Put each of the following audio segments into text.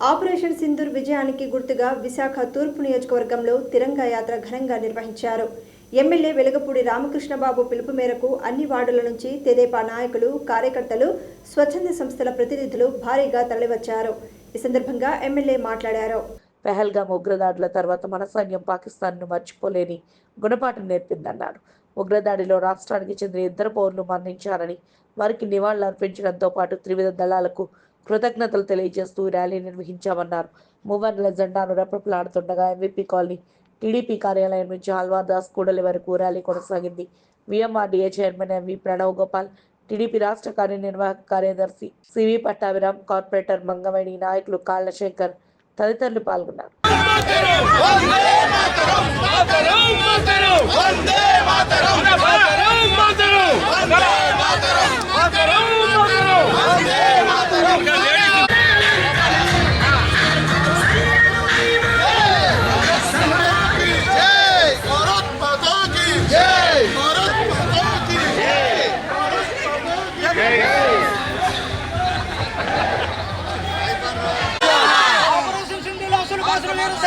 Operation Sindoor విజయానికి గుర్తుగా విశాఖ తూర్పు నియోజకవర్గంలో తిరంగా యాత్ర ఘనంగా నిర్వహించారు. ఎమ్మెల్యే వెలగపూడి రామకృష్ణబాబు పిలుపు మేరకు అన్ని వార్డుల నుంచి తెదేపా నాయకులు కార్యకర్తలు స్వచ్ఛంద సంస్థల ప్రతినిధులు భారీగా తరలివచ్చారు. ఈ సందర్భంగా ఎమ్మెల్యే మాట్లాడారు. పెహల్గాం ఉగ్రదాడుల తర్వాత మన సైన్యం పాకిస్తాన్ను మర్చిపోలేని గుణపాఠం నేర్పిందన్నారు. ఉగ్రదాడిలో రాష్ట్రానికి చెందిన ఇద్దరు పౌరులు మరణించారని వారికి నివాళులు అర్పించడంతో పాటు త్రివిధ దళాలకు కృతజ్ఞతలు తెలియజేస్తూ ర్యాలీ నిర్వహించామన్నారు. మూవర్ల జెండాను రెపరెపలాడుతుండగా ఎంవీపీ కాలనీ టీడీపీ కార్యాలయం నుంచి హల్వాదాస్ కూడలి వరకు ర్యాలీ కొనసాగింది. VMRDA chairman MV Pranav Gopal TDP రాష్ట్ర కార్యనిర్వాహక కార్యదర్శి సివి పట్టాభిరామ్ కార్పొరేటర్ మంగవేణి నాయకులు కాళ్ళ శంకర్ తదితరులు పాల్గొన్నారు.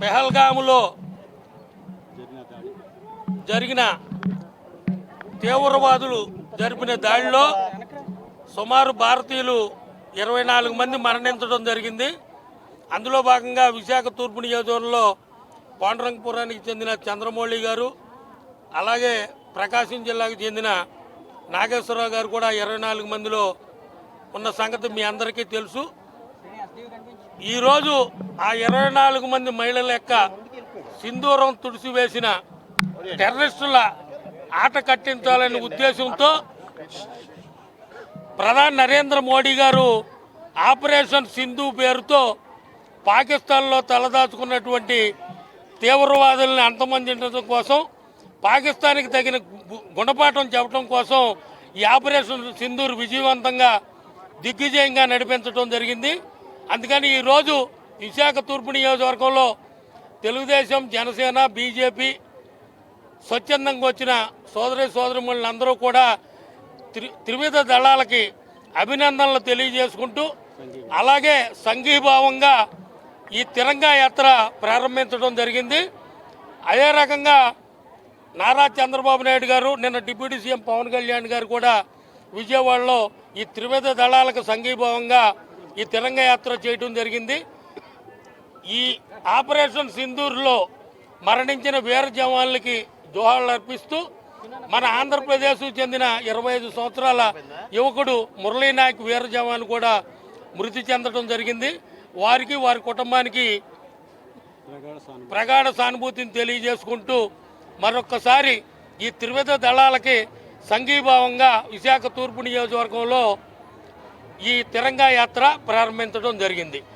పెహల్గాములో జరిగిన తీవ్రవాదులు జరిపిన దాడిలో సుమారు భారతీయులు ఇరవై నాలుగు మంది మరణించడం జరిగింది. అందులో భాగంగా విశాఖ తూర్పు నియోజకవర్గంలో పాండురంగపురానికి చెందిన చంద్రమౌళి గారు అలాగే ప్రకాశం జిల్లాకు చెందిన నాగేశ్వరరావు గారు కూడా ఇరవై నాలుగు మందిలో ఉన్న సంగతి మీ అందరికీ తెలుసు. ఈరోజు ఆ ఇరవై నాలుగు మంది మహిళల యొక్క సింధూరం తుడిసివేసిన టెర్రరిస్టుల ఆట కట్టించాలనే ఉద్దేశంతో ప్రధాని నరేంద్ర మోడీ గారు ఆపరేషన్ సింధు పేరుతో పాకిస్తాన్లో తలదాచుకున్నటువంటి తీవ్రవాదుల్ని అంతమందించడం కోసం పాకిస్తాన్కి తగిన గు- గుణపాఠం చెప్పడం కోసం ఈ ఆపరేషన్ సింధూర్ విజయవంతంగా దిగ్విజయంగా నడిపించడం జరిగింది. అందుకని ఈరోజు విశాఖ తూర్పు నియోజకవర్గంలో తెలుగుదేశం జనసేన బీజేపీ స్వచ్ఛందంగా వచ్చిన సోదరి సోదరిమణులందరూ కూడా త్రి త్రివిధ దళాలకి అభినందనలు తెలియజేసుకుంటూ అలాగే సంఘీభావంగా ఈ తిరంగా యాత్ర ప్రారంభించడం జరిగింది. అదే రకంగా నారా చంద్రబాబు నాయుడు గారు నిన్న డిప్యూటీ సీఎం పవన్ కళ్యాణ్ గారు కూడా విజయవాడలో ఈ త్రివిధ దళాలకు సంఘీభావంగా ఈ తిరంగా యాత్ర చేయడం జరిగింది. ఈ ఆపరేషన్ సింధూర్లో మరణించిన వీర జవాన్లకి జోహాళ్ళు అర్పిస్తూ మన ఆంధ్రప్రదేశ్ చెందిన ఇరవై ఐదు సంవత్సరాల యువకుడు మురళీ నాయక్ వీర జవాన్ కూడా మృతి చెందడం జరిగింది. వారికి వారి కుటుంబానికి ప్రగాఢ సానుభూతిని తెలియజేసుకుంటూ మరొక్కసారి ఈ త్రివిధ దళాలకి సంఘీభావంగా విశాఖ తూర్పు నియోజకవర్గంలో ఈ తిరంగా యాత్ర ప్రారంభించడం జరిగింది.